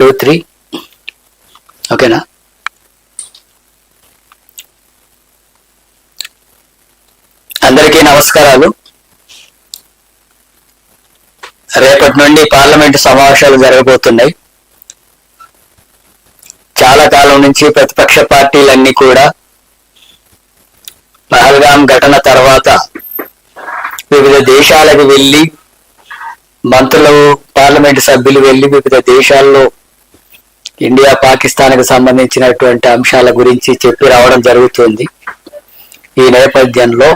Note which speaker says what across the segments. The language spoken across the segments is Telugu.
Speaker 1: టూ త్రీ ఓకేనా అందరికీ నమస్కారాలు. రేపటి నుండి పార్లమెంట్ సమావేశాలు జరగబోతున్నాయి. చాలా కాలం నుంచి ప్రతిపక్ష పార్టీలన్నీ కూడా పహల్గాం ఘటన తర్వాత వివిధ దేశాలకు వెళ్ళి మంత్రులు పార్లమెంట్ సభ్యులు వెళ్ళి వివిధ దేశాల్లో ఇండియా పాకిస్తాన్కి సంబంధించినటువంటి అంశాల గురించి చెప్పి రావడం జరుగుతుంది. ఈ నేపథ్యంలో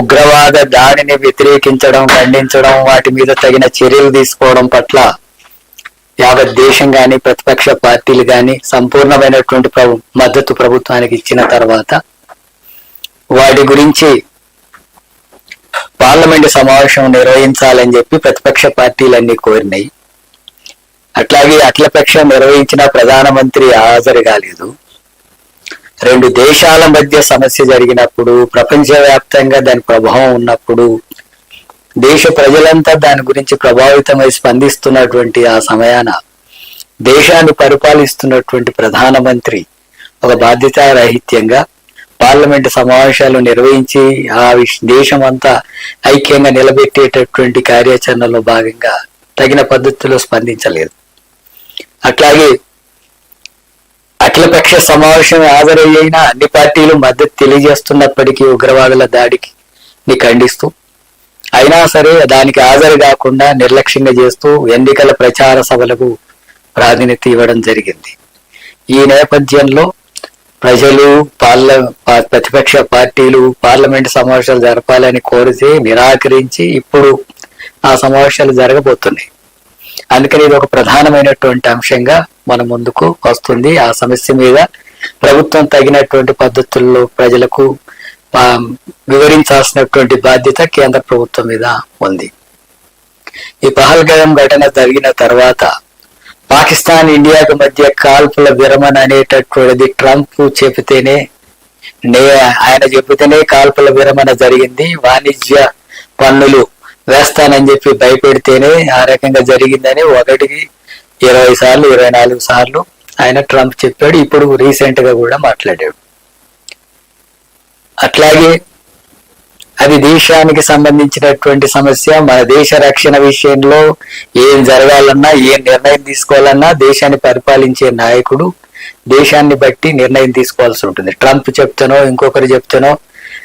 Speaker 1: ఉగ్రవాద దాడిని వ్యతిరేకించడం ఖండించడం వాటి మీద తగిన చర్యలు తీసుకోవడం పట్ల యావత్ దేశం కానీ ప్రతిపక్ష పార్టీలు కానీ సంపూర్ణమైనటువంటి ప్రభు మద్దతు ప్రభుత్వానికి ఇచ్చిన తర్వాత వాటి గురించి పార్లమెంటు సమావేశం నిర్వహించాలని చెప్పి ప్రతిపక్ష పార్టీలన్నీ కోరినాయి. అట్లాగే అఖిలపక్షం నిర్వహించిన ప్రధానమంత్రి హాజరు కాలేదు. రెండు దేశాల మధ్య సమస్య జరిగినప్పుడు ప్రపంచవ్యాప్తంగా దాని ప్రభావం ఉన్నప్పుడు దేశ ప్రజలంతా దాని గురించి ప్రభావితమై స్పందిస్తున్నటువంటి ఆ సమయాన దేశాన్ని పరిపాలిస్తున్నటువంటి ప్రధానమంత్రి ఒక బాధ్యతారాహిత్యంగా పార్లమెంటు సమావేశాలు నిర్వహించి ఆ దేశం దేశమంతా ఐక్యంగా నిలబెట్టేటటువంటి కార్యాచరణలో భాగంగా తగిన పద్ధతిలో స్పందించలేదు. అట్లాగే అఖిలపక్ష సమావేశం హాజరయ్యైన అన్ని పార్టీలు మద్దతు తెలియజేస్తున్నప్పటికీ ఉగ్రవాదుల దాడికి ని ఖండిస్తూ అయినా సరే దానికి హాజరు కాకుండా నిర్లక్ష్యంగా చేస్తూ ఎన్నికల ప్రచార సభలకు ప్రాతినిధ్యం ఇవ్వడం జరిగింది. ఈ నేపథ్యంలో ప్రజలు పార్ల ప్రతిపక్ష పార్టీలు పార్లమెంట్ సమావేశాలు జరపాలని కోరితే నిరాకరించి ఇప్పుడు ఆ సమావేశాలు జరగబోతున్నాయి. అందుకని ఇది ఒక ప్రధానమైనటువంటి అంశంగా మన ముందుకు వస్తుంది. ఆ సమస్య మీద ప్రభుత్వం తగినటువంటి పద్ధతుల్లో ప్రజలకు వివరించాల్సినటువంటి బాధ్యత కేంద్ర ప్రభుత్వం మీద ఉంది. ఈ పహల్గడం ఘటన జరిగిన తర్వాత పాకిస్తాన్ ఇండియాకు మధ్య కాల్పుల విరమణ అనేటటువంటిది ట్రంప్ చెబితేనే నే ఆయన చెబితేనే కాల్పుల విరమణ జరిగింది. వాణిజ్య పన్నులు వేస్తానని చెప్పి భయపెడితేనే ఆ రకంగా జరిగిందని ఒకటికి ఇరవై సార్లు ఇరవై నాలుగు సార్లు ఆయన ట్రంప్ చెప్పాడు. ఇప్పుడు రీసెంట్గా కూడా మాట్లాడాడు. అట్లాగే అది దేశానికి సంబంధించినటువంటి సమస్య మన దేశ రక్షణ విషయంలో ఏం జరగాలన్నా ఏం నిర్ణయం తీసుకోవాలన్నా దేశాన్ని పరిపాలించే నాయకుడు దేశాన్ని బట్టి నిర్ణయం తీసుకోవాల్సి ఉంటుంది. ట్రంప్ చెప్తానో ఇంకొకరు చెప్తానో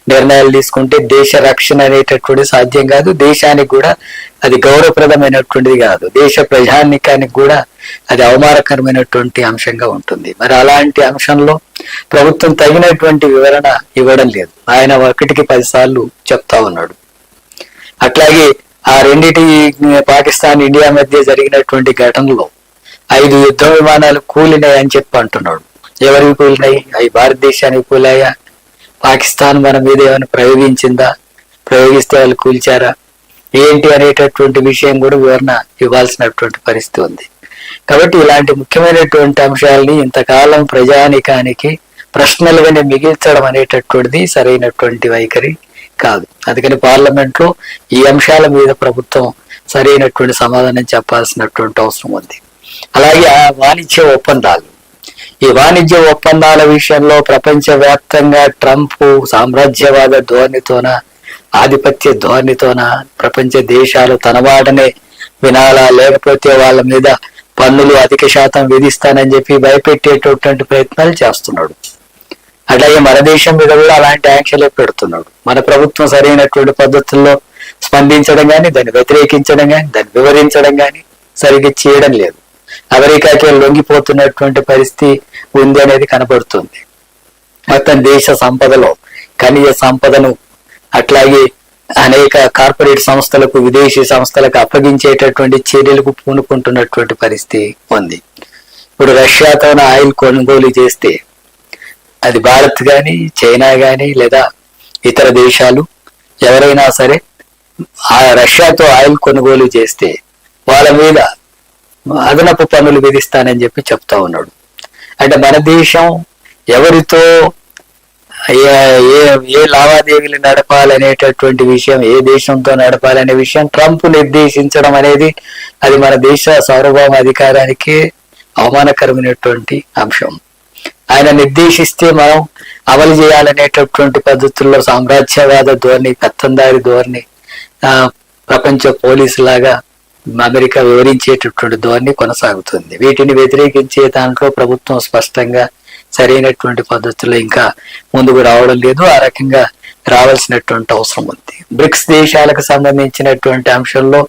Speaker 1: నిర్ణయాలు తీసుకుంటే దేశ రక్షణ అనేటటువంటి సాధ్యం కాదు దేశానికి కూడా అది గౌరవప్రదమైనటువంటిది కాదు. దేశ ప్రజానికానికి కూడా అది అవమానకరమైనటువంటి అంశంగా ఉంటుంది. మరి అలాంటి అంశంలో ప్రభుత్వం తగినటువంటి వివరణ ఇవ్వడం లేదు. ఆయన ఒకటికి పదిసార్లు చెప్తా ఉన్నాడు. అట్లాగే ఆ రెండిటి పాకిస్తాన్ ఇండియా మధ్య జరిగినటువంటి ఘటనలో ఐదు యుద్ధ విమానాలు కూలినాయి అని చెప్పి అంటున్నాడు. ఎవరికి కూలినాయి? అవి భారతదేశానికి కూలాయా? పాకిస్తాన్ మన మీద ఏమైనా ప్రయోగించిందా? ప్రయోగిస్తే వాళ్ళు కూల్చారా? ఏంటి అనేటటువంటి విషయం కూడా వివరణ ఇవ్వాల్సినటువంటి పరిస్థితి ఉంది. కాబట్టి ఇలాంటి ముఖ్యమైనటువంటి అంశాలని ఇంతకాలం ప్రజానికానికి ప్రశ్నలుగానే మిగిల్చడం అనేటటువంటిది సరైనటువంటి వైఖరి కాదు. అందుకని పార్లమెంట్లో ఈ అంశాల మీద ప్రభుత్వం సరైనటువంటి సమాధానం చెప్పాల్సినటువంటి అవసరం ఉంది. అలాగే ఆ వాణిజ్య ఒప్పందాలు. ఈ వాణిజ్య ఒప్పందాల విషయంలో ప్రపంచ వ్యాప్తంగా ట్రంప్ సామ్రాజ్యవాద ధోరణితోన ఆధిపత్య ధోరణితోన ప్రపంచ దేశాలు తన వాటనే వినాలా లేకపోతే వాళ్ళ మీద పన్నులు అధిక శాతం విధిస్తానని చెప్పి భయపెట్టేటటువంటి ప్రయత్నాలు చేస్తున్నాడు. అట్లాగే మన దేశం మీద కూడా అలాంటి ఆంక్షలే పెడుతున్నాడు. మన ప్రభుత్వం సరైనటువంటి పద్ధతుల్లో స్పందించడం కానీ దాన్ని వ్యతిరేకించడం కానీ దాన్ని వివరించడం కానీ సరిగ్గా చేయడం లేదు. అమెరికాకి లొంగిపోతున్నటువంటి పరిస్థితి ఉంది అనేది కనబడుతుంది. మొత్తం దేశ సంపదలో ఖనిజ సంపదను అట్లాగే అనేక కార్పొరేట్ సంస్థలకు విదేశీ సంస్థలకు అప్పగించేటటువంటి చర్యలకు పూనుకుంటున్నటువంటి పరిస్థితి ఉంది. ఇప్పుడు రష్యాతో ఆయిల్ కొనుగోలు చేస్తే అది భారత్ కానీ చైనా కానీ లేదా ఇతర దేశాలు ఎవరైనా సరే ఆ రష్యాతో ఆయిల్ కొనుగోలు చేస్తే వాళ్ళ మీద అదనపు పన్నులు విధిస్తానని చెప్పి చెప్తా ఉన్నాడు. అంటే మన దేశం ఎవరితో ఏ ఏ- ఏ లావాదేవీలు నడపాలనేటటువంటి విషయం ఏ దేశంతో నడపాలనే విషయం ట్రంప్ నిర్దేశించడం అనేది అది మన దేశ సార్వభౌమ అధికారానికి అవమానకరమైనటువంటి అంశం. ఆయన నిర్దేశిస్తే మనం అమలు చేయాలనేటటువంటి పద్ధతుల్లో సామ్రాజ్యవాద ధోరణి పెత్తందారి ధోరణి ఆ, ప్రపంచ పోలీసు లాగా అమెరికా వివరించేటటువంటి ధోరణి కొనసాగుతుంది. వీటిని వ్యతిరేకించే దాంట్లో ప్రభుత్వం స్పష్టంగా సరైనటువంటి పద్ధతిలో ఇంకా ముందుకు రావడం లేదు. ఆ రకంగా రావాల్సినటువంటి అవసరం ఉంది. బ్రిక్స్ దేశాలకు సంబంధించినటువంటి అంశంలో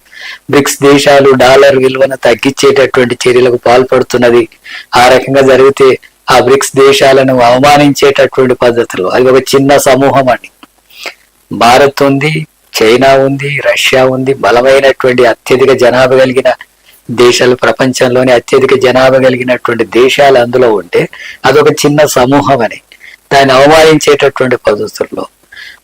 Speaker 1: బ్రిక్స్ దేశాలు డాలర్ విలువను తగ్గించేటటువంటి చర్యలకు పాల్పడుతున్నది ఆ రకంగా జరిగితే ఆ బ్రిక్స్ దేశాలను అవమానించేటటువంటి పద్ధతులు. అది ఒక చిన్న సమూహం అని. భారత్ ఉంది చైనా ఉంది రష్యా ఉంది బలమైనటువంటి అత్యధిక జనాభా కలిగిన దేశాలు ప్రపంచంలోని అత్యధిక జనాభా కలిగినటువంటి దేశాలు అందులో ఉంటే అదొక చిన్న సమూహం అని. దాన్ని అవమానించేటటువంటి పద్ధతుల్లో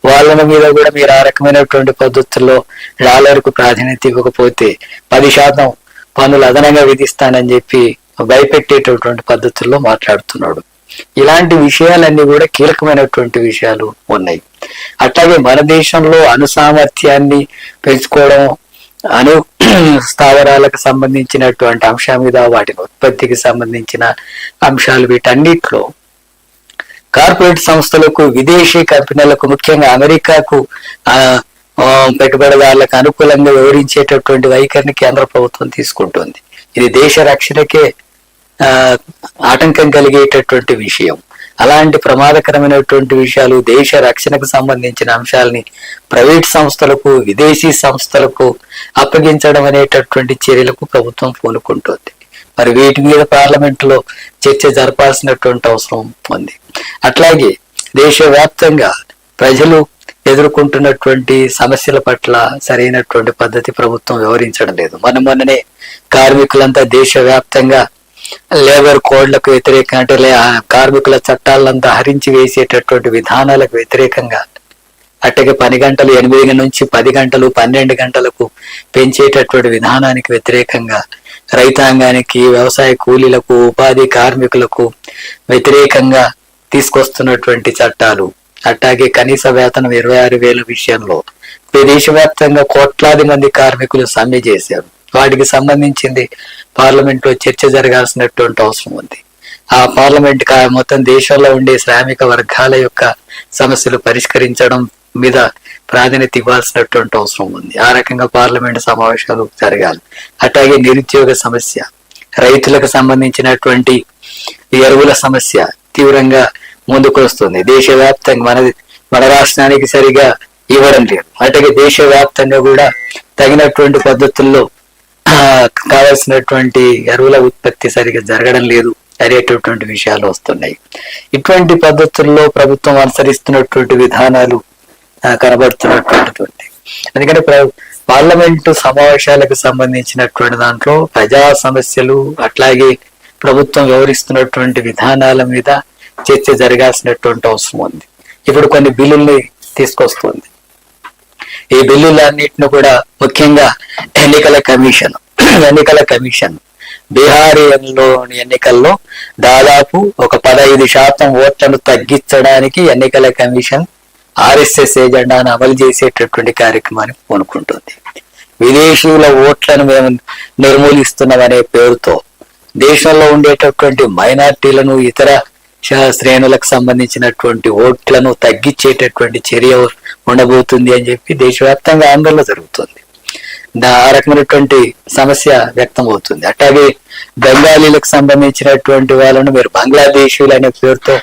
Speaker 1: వాళ్ళ మీద కూడా మీరు ఆ రకమైనటువంటి పద్ధతుల్లో డాలర్కు ప్రాధాన్యత ఇవ్వకపోతే పది శాతం పన్నులు అదనంగా విధిస్తానని చెప్పి భయపెట్టేటటువంటి పద్ధతుల్లో మాట్లాడుతున్నాడు. ఇలాంటి విషయాలన్నీ కూడా కీలకమైనటువంటి విషయాలు ఉన్నాయి. అట్లాగే మన దేశంలో అనుసామర్థ్యాన్ని పెంచుకోవడం అను స్థావరాలకు సంబంధించినటువంటి అంశం మీద వాటి ఉత్పత్తికి సంబంధించిన అంశాలు వీటన్నిటిలో కార్పొరేట్ సంస్థలకు విదేశీ కంపెనీలకు ముఖ్యంగా అమెరికాకు పెట్టుబడిదారులకు అనుకూలంగా వివరించేటటువంటి వైఖరిని కేంద్ర ప్రభుత్వం తీసుకుంటుంది. ఇది దేశ రక్షణకే ఆ, ఆటంకం కలిగేటటువంటి విషయం. అలాంటి ప్రమాదకరమైనటువంటి విషయాలు దేశ రక్షణకు సంబంధించిన అంశాలని ప్రైవేట్ సంస్థలకు విదేశీ సంస్థలకు అప్పగించడం అనేటటువంటి చర్యలకు ప్రభుత్వం పూనుకుంటుంది. మరి వీటి మీద పార్లమెంటులో చర్చ జరపాల్సినటువంటి అవసరం ఉంది. అట్లాగే దేశవ్యాప్తంగా ప్రజలు ఎదుర్కొంటున్నటువంటి సమస్యల పట్ల సరైనటువంటి పద్ధతి ప్రభుత్వం వివరించడం లేదు. మన మొన్ననే కార్మికులంతా దేశవ్యాప్తంగా లేబర్ కోడ్లకు వ్యతిరేకంగా అంటే కార్మికుల చట్టాలంతా హరించి వేసేటటువంటి విధానాలకు వ్యతిరేకంగా అట్టగే పని గంటలు ఎనిమిది నుంచి పది గంటలు పన్నెండు గంటలకు పెంచేటటువంటి విధానానికి వ్యతిరేకంగా రైతాంగానికి వ్యవసాయ కూలీలకు ఉపాధి కార్మికులకు వ్యతిరేకంగా తీసుకొస్తున్నటువంటి చట్టాలు. అట్లాగే కనీస వేతనం ఇరవై ఆరు వేల విషయంలో దేశవ్యాప్తంగా కోట్లాది మంది కార్మికులు సమ్మె చేశారు. వాటికి సంబంధించింది పార్లమెంట్లో చర్చ జరగాల్సినటువంటి అవసరం ఉంది. ఆ పార్లమెంట్ మొత్తం దేశంలో ఉండే శ్రామిక వర్గాల యొక్క సమస్యలు పరిష్కరించడం మీద ప్రాధాన్యత ఇవ్వాల్సినటువంటి అవసరం ఉంది. ఆ రకంగా పార్లమెంట్ సమావేశాలు జరగాలి. అట్లాగే నిరుద్యోగ సమస్య రైతులకు సంబంధించినటువంటి ఎరువుల సమస్య తీవ్రంగా ముందుకు వస్తుంది దేశవ్యాప్తంగా మన మన రాష్ట్రానికి సరిగా ఇవ్వడం లేదు. అట్లాగే దేశవ్యాప్తంగా కూడా తగినటువంటి పద్ధతుల్లో కావలసినటువంటి ఎరువుల ఉత్పత్తి సరిగా జరగడం లేదు. అనేటటువంటి విషయాలు వస్తున్నాయి. ఇటువంటి పద్ధతుల్లో ప్రభుత్వం అనుసరిస్తున్నటువంటి విధానాలు కనబడుతున్నటువంటి ఎందుకంటే ప్ర- పార్లమెంటు సమావేశాలకు సంబంధించినటువంటి దాంట్లో ప్రజా సమస్యలు అట్లాగే ప్రభుత్వం వ్యవహరిస్తున్నటువంటి విధానాల మీద చర్చ జరగాల్సినటువంటి అవసరం ఉంది. ఇప్పుడు కొన్ని బిల్లుల్ని తీసుకొస్తుంది. ఈ బిల్లులన్నిటిని కూడా ముఖ్యంగా ఎన్నికల కమిషన్ ఎన్నికల కమిషన్. బీహారీలోని ఎన్నికల్లో దాదాపు ఒక పదహైదు శాతం ఓట్లను తగ్గించడానికి ఎన్నికల కమిషన్ ఆర్ఎస్ఎస్ ఎజెండాను అమలు చేసేటటువంటి కార్యక్రమాన్ని పూనుకుంటుంది విదేశీయుల ఓట్లను మేము నిర్మూలిస్తున్నామనే పేరుతో దేశంలో ఉండేటటువంటి మైనార్టీలను ఇతర శ్రేణులకు సంబంధించినటువంటి ఓట్లను తగ్గించేటటువంటి చర్య ఉండబోతుంది అని చెప్పి దేశవ్యాప్తంగా ఆందోళన జరుగుతుంది. ఆ రకమైనటువంటి సమస్య వ్యక్తం అవుతుంది అట్లాగే బెంగాలీలకు సంబంధించినటువంటి వాళ్ళను మీరు బంగ్లాదేశీలు అనే పేరుతో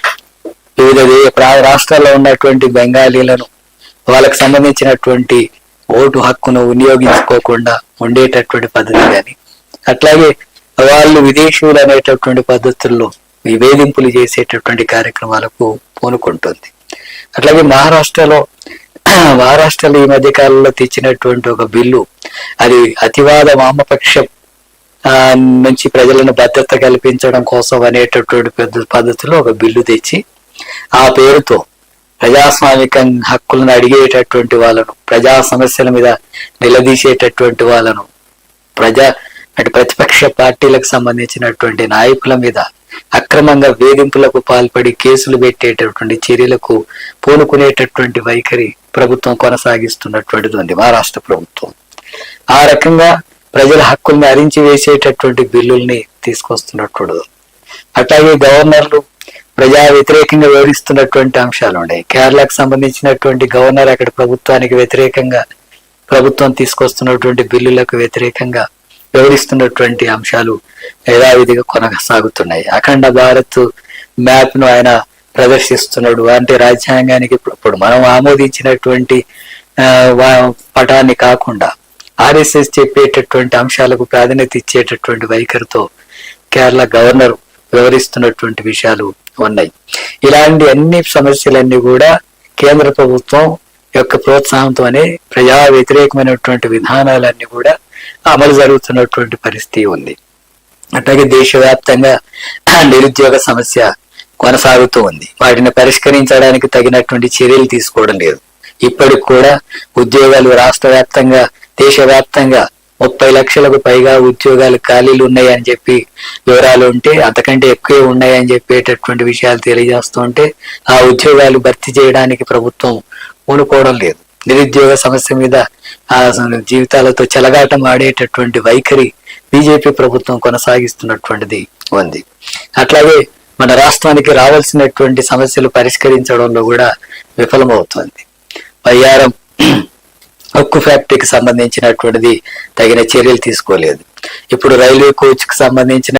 Speaker 1: వివిధ ప్రా- రాష్ట్రాల్లో ఉన్నటువంటి బెంగాలీలను వాళ్ళకు సంబంధించినటువంటి ఓటు హక్కును వినియోగించుకోకుండా ఉండేటటువంటి పద్ధతి కానీ అట్లాగే వాళ్ళు విదేశీయులు అనేటటువంటి పద్ధతుల్లో వేధింపులు చేసేటటువంటి కార్యక్రమాలకు పూనుకుంటుంది. అట్లాగే మహారాష్ట్రలో మహారాష్ట్రలో ఈ మధ్య కాలంలో తెచ్చినటువంటి ఒక బిల్లు అది అతివాద వామపక్ష నుంచి ప్రజలను భద్రత కల్పించడం కోసం అనేటటువంటి పెద్ద పద్ధతిలో ఒక బిల్లు తెచ్చి ఆ పేరుతో ప్రజాస్వామిక హక్కులను అడిగేటటువంటి వాళ్ళను ప్రజా సమస్యల మీద నిలదీసేటటువంటి వాళ్ళను ప్రజా అటు ప్రతిపక్ష పార్టీలకు సంబంధించినటువంటి నాయకుల మీద అక్రమంగా వేధింపులకు పాల్పడి కేసులు పెట్టేటటువంటి చర్యలకు పూనుకునేటటువంటి వైఖరి ప్రభుత్వం కొనసాగిస్తున్నటువంటిది ఉంది మహారాష్ట్ర ప్రభుత్వం. ఆ రకంగా ప్రజల హక్కుల్ని అరించి వేసేటటువంటి బిల్లుల్ని తీసుకొస్తున్నట్టు అట్లాగే గవర్నర్లు ప్రజా వ్యతిరేకంగా వివరిస్తున్నటువంటి అంశాలు ఉన్నాయి. కేరళకు సంబంధించినటువంటి గవర్నర్ అక్కడ ప్రభుత్వానికి వ్యతిరేకంగా ప్రభుత్వం తీసుకొస్తున్నటువంటి బిల్లులకు వ్యతిరేకంగా వివరిస్తున్నటువంటి అంశాలు యథావిధిగా కొనసాగుతున్నాయి. అఖండ భారత్ మ్యాప్ను ఆయన ప్రదర్శిస్తున్నాడు. అంటే రాజ్యాంగానికి ఇప్పుడు మనం ఆమోదించినటువంటి వా- పటాన్ని కాకుండా ఆర్ఎస్ఎస్ చెప్పేటటువంటి అంశాలకు ప్రాధాన్యత ఇచ్చేటటువంటి వైఖరితో కేరళ గవర్నర్ వివరిస్తున్నటువంటి విషయాలు ఉన్నాయి. ఇలాంటి అన్ని సమస్యలన్నీ కూడా కేంద్ర ప్రభుత్వం యొక్క ప్రోత్సాహంతోనే ప్రజా వ్యతిరేకమైనటువంటి విధానాలన్నీ కూడా అమలు జరుగుతున్నటువంటి పరిస్థితి ఉంది. అట్లాగే దేశవ్యాప్తంగా నిరుద్యోగ సమస్య కొనసాగుతూ ఉంది. వాటిని పరిష్కరించడానికి తగినటువంటి చర్యలు తీసుకోవడం లేదు. ఇప్పటికి కూడా ఉద్యోగాలు రాష్ట్ర వ్యాప్తంగా దేశవ్యాప్తంగా ముప్పై లక్షలకు పైగా ఉద్యోగాలు ఖాళీలు ఉన్నాయని చెప్పి వివరాలు ఉంటే అంతకంటే ఎక్కువే ఉన్నాయని చెప్పేటటువంటి విషయాలు తెలియజేస్తూ ఉంటే ఆ ఉద్యోగాలు భర్తీ చేయడానికి ప్రభుత్వం పూనుకోవడం లేదు. నిరుద్యోగ సమస్య మీద జీవితాలతో చెలగాటం ఆడేటటువంటి వైఖరి బీజేపీ ప్రభుత్వం కొనసాగిస్తున్నటువంటిది. ఉంది. అట్లాగే మన రాష్ట్రానికి రావాల్సినటువంటి సమస్యలు పరిష్కరించడంలో కూడా విఫలమవుతుంది. బయ్యారం ఉక్కు ఫ్యాక్టరీకి సంబంధించినటువంటిది తగిన చర్యలు తీసుకోలేదు. ఇప్పుడు రైల్వే కోచ్కి సంబంధించిన